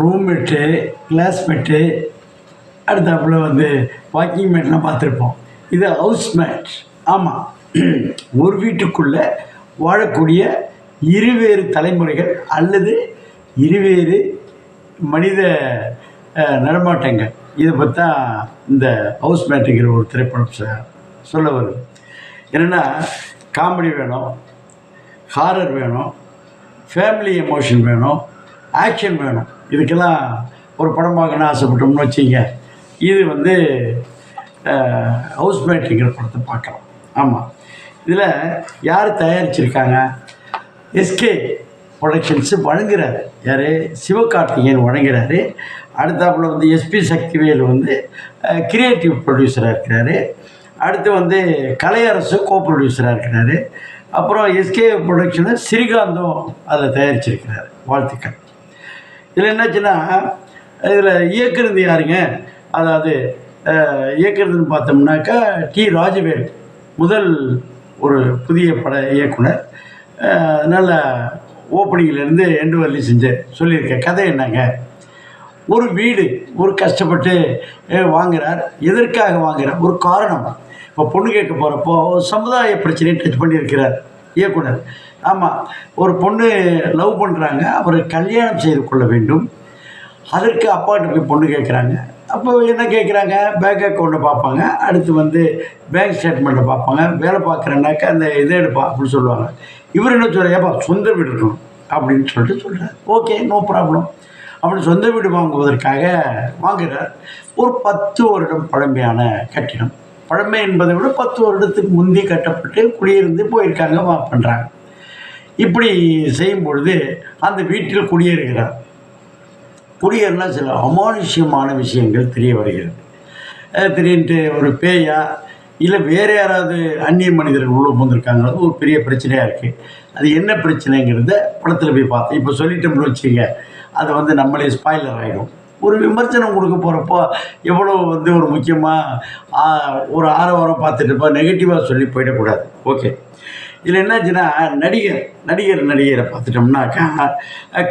Roommate classmate அடுத்தாப்புல வந்து walking மேட்லாம் பார்த்துருப்போம். இது ஹவுஸ் மேட் ஆமாம் ஒரு வீட்டுக்குள்ளே வாழக்கூடிய இருவேறு தலைமுறைகள் அல்லது இருவேறு மனித நடமாட்டங்கள். இதை பற்றி தான் இந்த ஹவுஸ் மேட்டுங்கிற ஒரு திரைப்படம் சொல்ல வருது. என்னென்னா காமெடி வேணும் ஹாரர் வேணும் ஃபேமிலி எமோஷன் வேணும் ஆக்ஷன் வேணும். இதுக்கெல்லாம் ஒரு படம் பார்க்கணும்னு ஆசைப்பட்டோம்னு வச்சிங்க. இது வந்து ஹவுஸ்மேட்டுங்கிற படத்தை பார்க்கலாம். ஆமாம் இதில் யார் தயாரிச்சிருக்காங்க? SK productions வழங்குறாரு. யார்? சிவகார்த்திகேயன் வழங்குறாரு. அடுத்தாப்புல வந்து எஸ்பி சக்திவேல் வந்து கிரியேட்டிவ் ப்ரொடியூசராக இருக்கிறாரு. அடுத்து வந்து கலையரசு கோ ப்ரொடியூசராக இருக்கிறாரு. அப்புறம் எஸ்கே ப்ரொடக்ஷனு ஸ்ரீகாந்தும் அதில் தயாரிச்சிருக்கிறார். வாழ்த்துக்கள். இதில் என்னாச்சுன்னா இதில் இயக்குறது யாருங்க? அதாவது இயக்குறதுன்னு பார்த்தோம்னாக்கா டி ராஜவேல் முதல் ஒரு புதிய பட இயக்குனர். அதனால் நல்ல ஓப்பனிங்லேருந்து எண்டு வரலையும் செஞ்சு சொல்லியிருக்கேன் கதை என்னங்க? ஒரு வீடு ஒரு கஷ்டப்பட்டு வாங்குகிறார் எதற்காக வாங்குறார்? ஒரு காரணம். இப்போ பொண்ணு கேட்க போகிறப்போ சமுதாய பிரச்சனையை டச் பண்ணியிருக்கிறார். இயக்குனர். ஆமாம் ஒரு பொண்ணு லவ் பண்ணுறாங்க அவர் கல்யாணம் செய்து கொள்ள வேண்டும். அதற்கு அப்பாட்ட போய் பொண்ணு கேட்குறாங்க அப்போ என்ன கேட்குறாங்க பேங்க் அக்கௌண்ட்டை பார்ப்பாங்க. அடுத்து வந்து பேங்க் ஸ்டேட்மெண்ட்டை பார்ப்பாங்க. வேலை பார்க்குறேன்னாக்கா அந்த இதை எடுப்பா அப்படின்னு சொல்லுவாங்க. இவர் என்ன சொல்கிறார் ஏப்பா சொந்த வீடு இருக்கணும் அப்படின்னு சொல்லிட்டு சொல்கிறார் ஓகே நோ ப்ராப்ளம் அப்படி சொந்த வீடு வாங்குவதற்காக வாங்குகிறார் ஒரு பத்து வருடம் பழமையான கட்டிடம். பழமை என்பதை விட பத்து வருடத்துக்கு முந்தி கட்டப்பட்டு குடியிருந்து போயிருக்காங்க வா பண்ணுறாங்க இப்படி செய்யும் பொழுது அந்த வீட்டில் குடியேறுகிறார். குடியேறினா சில அமானுஷ்யமான விஷயங்கள் தெரிய வருகிறது. அஹ் ஒரு பேயா இல்லை வேறு யாராவது அந்நிய மனிதர்கள் உள்ளே வந்திருக்காங்கிறது ஒரு பெரிய பிரச்சனையாக இருக்குது அது என்ன பிரச்சனைங்கிறத படத்தில் போய் பார்த்தேன். இப்போ சொல்லிட்டோம்னு வச்சுங்க அது வந்து நம்மளே ஸ்பாய்லர் ஆகிடும் ஒரு விமர்சனம் கொடுக்க போகிறப்போ எவ்வளோ வந்து ஒரு முக்கியமாக ஒரு ஆரவாரம் பார்த்துட்டு இருப்பா நெகட்டிவாக சொல்லி போயிடக்கூடாது. ஓகே இதில் என்னாச்சுன்னா நடிகர் நடிகர் நடிகரை பார்த்துட்டோம்னாக்கா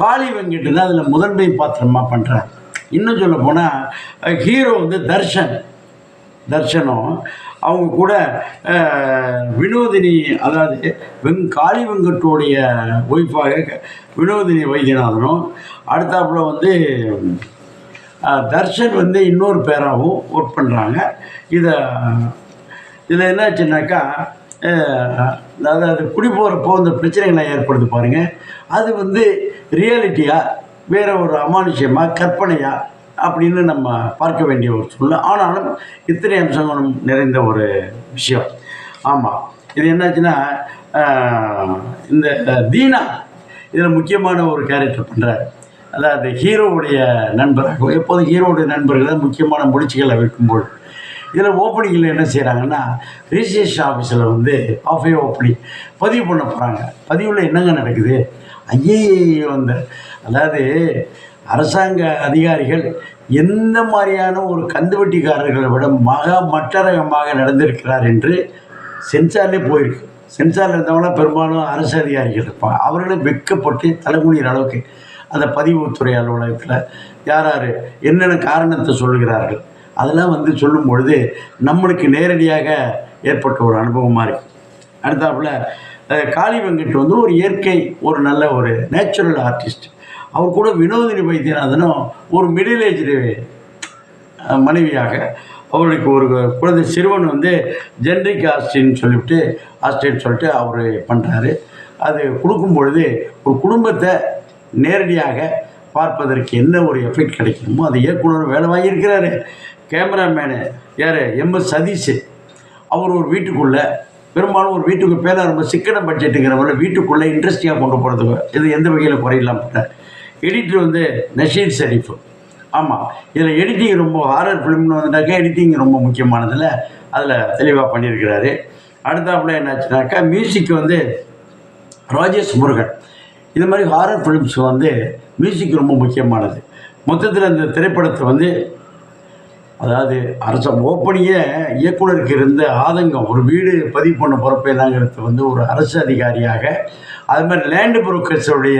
காளி வெங்கட் தான் அதில் முதன்மை பாத்திரமாக பண்ணுறாரு இன்னும் சொல்ல போனால் ஹீரோ வந்து தர்ஷன். தர்ஷனம் அவங்க கூட வினோதினி அதாவது வெங் காளி வெங்கட்டுடைய ஒய்ஃபாக வினோதினி வைத்தியநாதனும் அடுத்தாப்புல வந்து தர்ஷன் வந்து இன்னொரு பேராகவும் ஒர்க் பண்ணுறாங்க இதை இதில் என்னாச்சுன்னாக்கா அதாவது அதாவது குடி போகிறப்போ இந்த பிரச்சனைகளை ஏற்படுது பாருங்கள் அது வந்து ரியாலிட்டியாக வேறு ஒரு அமானுஷ்யமாக கற்பனையா அப்படின்னு நம்ம பார்க்க வேண்டிய ஒரு சூழ்நிலை. ஆனாலும் இத்தனை அம்சங்களும் நிறைந்த ஒரு விஷயம். ஆமாம் இது என்னாச்சுன்னா இந்த தீனா இதில் முக்கியமான ஒரு கேரக்டர் பண்ணுறாரு அதாவது ஹீரோவுடைய நண்பராக எப்போதும் ஹீரோவுடைய நண்பர்கள் தான் முக்கியமான முடிச்சுகளை வைக்கும்போது இதில் ஓப்பனிங்கில் என்ன செய்கிறாங்கன்னா ரிஜிஸ்ட்ரேஷன் ஆஃபீஸில் வந்து ஆஃபே ஓப்பனிங் பதிவு பண்ண போகிறாங்க பதிவில் என்னங்க நடக்குது? ஐயையோ அந்த அதாவது அரசாங்க அதிகாரிகள் எந்த மாதிரியான ஒரு கந்துவட்டிக்காரர்களை விட மக மட்டரகமாக நடந்திருக்கிறார் என்று சென்சார்லே போயிருக்கு. சென்சாரில் இருந்தவங்களாம் பெரும்பாலும் அரசு அதிகாரிகள் இருப்பாங்க. அவர்களே வெட்கப்பட்டு தலைமுடிகிற அளவுக்கு அந்த பதிவுத்துறை அலுவலகத்தில் யார் யார் என்னென்ன காரணத்தை சொல்கிறார்கள் அதெல்லாம் வந்து சொல்லும் பொழுது நம்மளுக்கு நேரடியாக ஏற்பட்ட ஒரு அனுபவமாக இருக்குது அடுத்தாப்புல அஹ், காளி வெங்கட் வந்து ஒரு இயற்கை ஒரு நல்ல ஒரு நேச்சுரல் ஆர்டிஸ்ட் அவர் கூட வினோதினி வைத்தியநாதனும் ஒரு மிடில் ஏஜ்டு மனைவியாக அவருக்கு ஒரு குழந்தை சிறுவன் வந்து ஜென்ரிக் ஆஸ்டின்னு சொல்லிவிட்டு ஆஸ்டின்னு சொல்லிட்டு அவர் பண்ணுறாரு அது கொடுக்கும் பொழுது ஒரு குடும்பத்தை நேரடியாக பார்ப்பதற்கு என்ன ஒரு எஃபெக்ட் கிடைக்கணுமோ அது இயக்குனர் வேலை வாங்கியிருக்கிறாரு கேமராமேனு யார்? எம்எஸ் சதீஷ். அவர் ஒரு வீட்டுக்குள்ளே பெரும்பாலும் ஒரு வீட்டுக்கு பேர ரொம்ப சிக்கன பட்ஜெட்டுங்கிறவரை வீட்டுக்குள்ளே இன்ட்ரெஸ்டிங்காக கொண்டு போகிறதுக்கு இது எந்த வகையில் குறையில்லாம பண்ணார் எடிட்டர் வந்து நஷீர் ஷரீஃப். ஆமாம் இதில் எடிட்டிங் ரொம்ப ஹாரர் ஃபிலிம்னு வந்துட்டாக்கா எடிட்டிங் ரொம்ப முக்கியமானதில் அதில் தெளிவாக பண்ணியிருக்கிறாரு. அடுத்தாப்புல என்னாச்சுனாக்கா மியூசிக் வந்து ராஜேஷ் முருகன். இது மாதிரி ஹாரர் ஃபிலிம்ஸ் வந்து மியூசிக் ரொம்ப முக்கியமானது. மொத்தத்தில் இந்த திரைப்படத்தை வந்து அதாவது அரச ஓப்பனிங்கே இயக்குனருக்கு இருந்த ஆதங்கம் ஒரு வீடு பதிவு பண்ண பொறுப்பு என்னங்கிறது வந்து ஒரு அரசு அதிகாரியாக அது மாதிரி லேண்டு புரோக்கர்ஸுடைய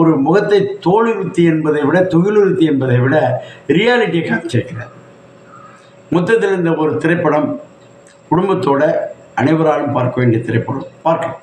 ஒரு முகத்தை தோலுறுத்தி என்பதை விட தொழிலுறுத்தி என்பதை விட ரியாலிட்டியை காமிச்சிருக்கிறார். மொத்தத்தில் இந்த ஒரு திரைப்படம் குடும்பத்தோட அனைவராலும் பார்க்க வேண்டிய திரைப்படம். பார்க்கலாம்.